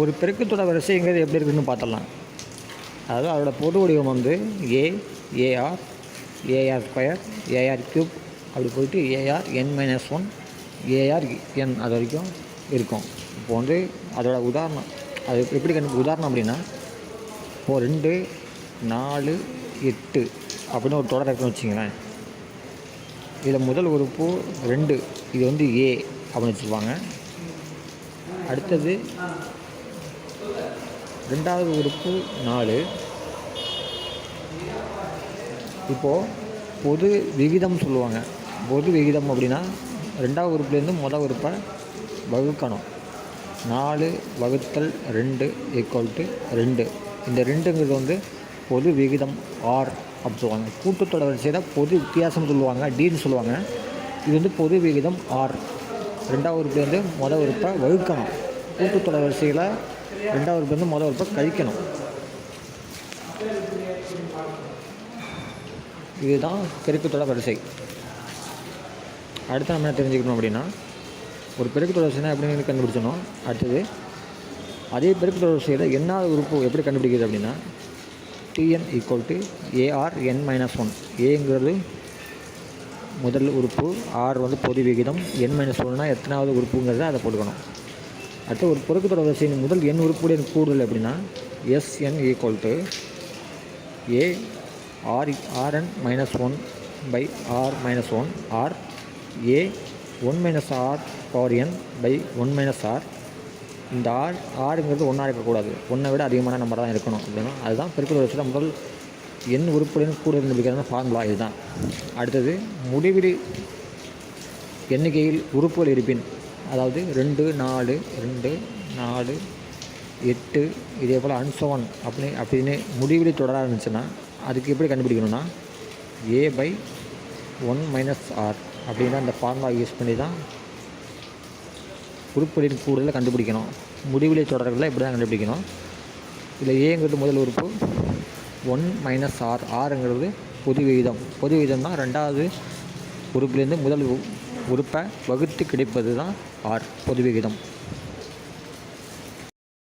ஒரு பெருக்கத்தோட வரிசைங்கிறது எப்படி இருக்குன்னு பார்த்துடலாம். அதாவது அதோட பொது வடிவம் வந்து A AR AR square AR cube அப்படி போயிட்டு AR N minus one AR N அது வரைக்கும் இருக்கும். இப்போ வந்து அதோட உதாரணம் அது எப்படி கண்டு உதாரணம் அப்படின்னா இப்போ ரெண்டு நாலு எட்டு அப்படின்னு ஒரு தொடர் இருக்குன்னு வச்சுங்களேன். இதில் முதல் உறுப்பு ரெண்டு இது வந்து ஏ அப்படின்னு வச்சுருப்பாங்க. அடுத்தது ரெண்டாவது உறுப்பு நாலு. இப்போது பொது விகிதம் சொல்லுவாங்க. பொது விகிதம் அப்படின்னா ரெண்டாவது உறுப்புலேருந்து மொதல் உறுப்பை வகுக்கணும். நாலு வகுத்தல் ரெண்டு ஈக்குவல் டு ரெண்டு. இந்த ரெண்டுங்கிறது வந்து பொது விகிதம் ஆர் அப்படி சொல்லுவாங்க. கூட்டுத்தொடர் வரிசையில் பொது வித்தியாசம் சொல்லுவாங்க. டின்னு சொல்லுவாங்க. இது வந்து பொது விகிதம் ஆர் ரெண்டாவது உறுப்புலேருந்து மொதல் உறுப்பை வகுக்கணும். கூட்டத்தொடர் வரிசையில் ரெண்டாவது வந்து முதல் உறுப்பை கழிக்கணும். இதுதான் பெருக்குத்தொடர் வரிசை. அடுத்து நம்ம என்ன தெரிஞ்சுக்கணும் அப்படின்னா ஒரு பெருக்குத்தொடர் வரிசைனா எப்படின்னு கண்டுபிடிச்சணும் அடுத்தது அதே பெருக்குத்தொடர் வரிசையில் என்னாவது உறுப்பு எப்படி கண்டுபிடிக்கிறது அப்படின்னா TN equal to AR N minus one ஏங்கிறது முதல் உறுப்பு ஆர் வந்து பொது விகிதம் என் மைனஸ் ஒன்றுனா எத்தனாவது உறுப்புங்கிறத அதை போட்டுக்கணும். அடுத்து ஒரு பெருக்குத்தொடர் வரிசையின் முதல் எண் உறுப்புடைய கூடுதல் எப்படின்னா SN equal to A R RN minus one by R minus one R A one minus R power N by one minus R இந்த ஆர் ஆறுங்கிறது ஒன்றா இருக்கக்கூடாது. ஒன்றை விட அதிகமான நம்பர் தான் இருக்கணும் அப்படின்னா அதுதான் பெருக்கல் வரிசையில் முதல் எண் உறுப்புடன் கூட கண்டுபிடிக்கிறது ஃபார்முலா இதுதான். அடுத்தது முடிவிலி எண்ணிக்கையில் உறுப்புகள் இருப்பின் அதாவது ரெண்டு நாலு ரெண்டு நாலு எட்டு இதே போல் அன்சோவன் அப்படின்னு அப்படின்னு முடிவில் தொடராக இருந்துச்சுன்னா அதுக்கு எப்படி கண்டுபிடிக்கணும்னா A by one minus R அப்படின்னா அந்த ஃபார்முலா யூஸ் பண்ணி தான் உறுப்புகளின் கூடுதலை கண்டுபிடிக்கணும். முடிவிலி தொடர்களில் இப்படி தான் கண்டுபிடிக்கணும். இதில் ஏங்கிறது முதல் உறுப்பு ஒன் மைனஸ் ஆர் ஆறுங்கிறது பொது விகிதம். பொது விகிதம்னா ரெண்டாவது உறுப்புலேருந்து முதல் உறுப்பை வகுத்து கிடைப்பது தான் ஆர் பொது விகிதம்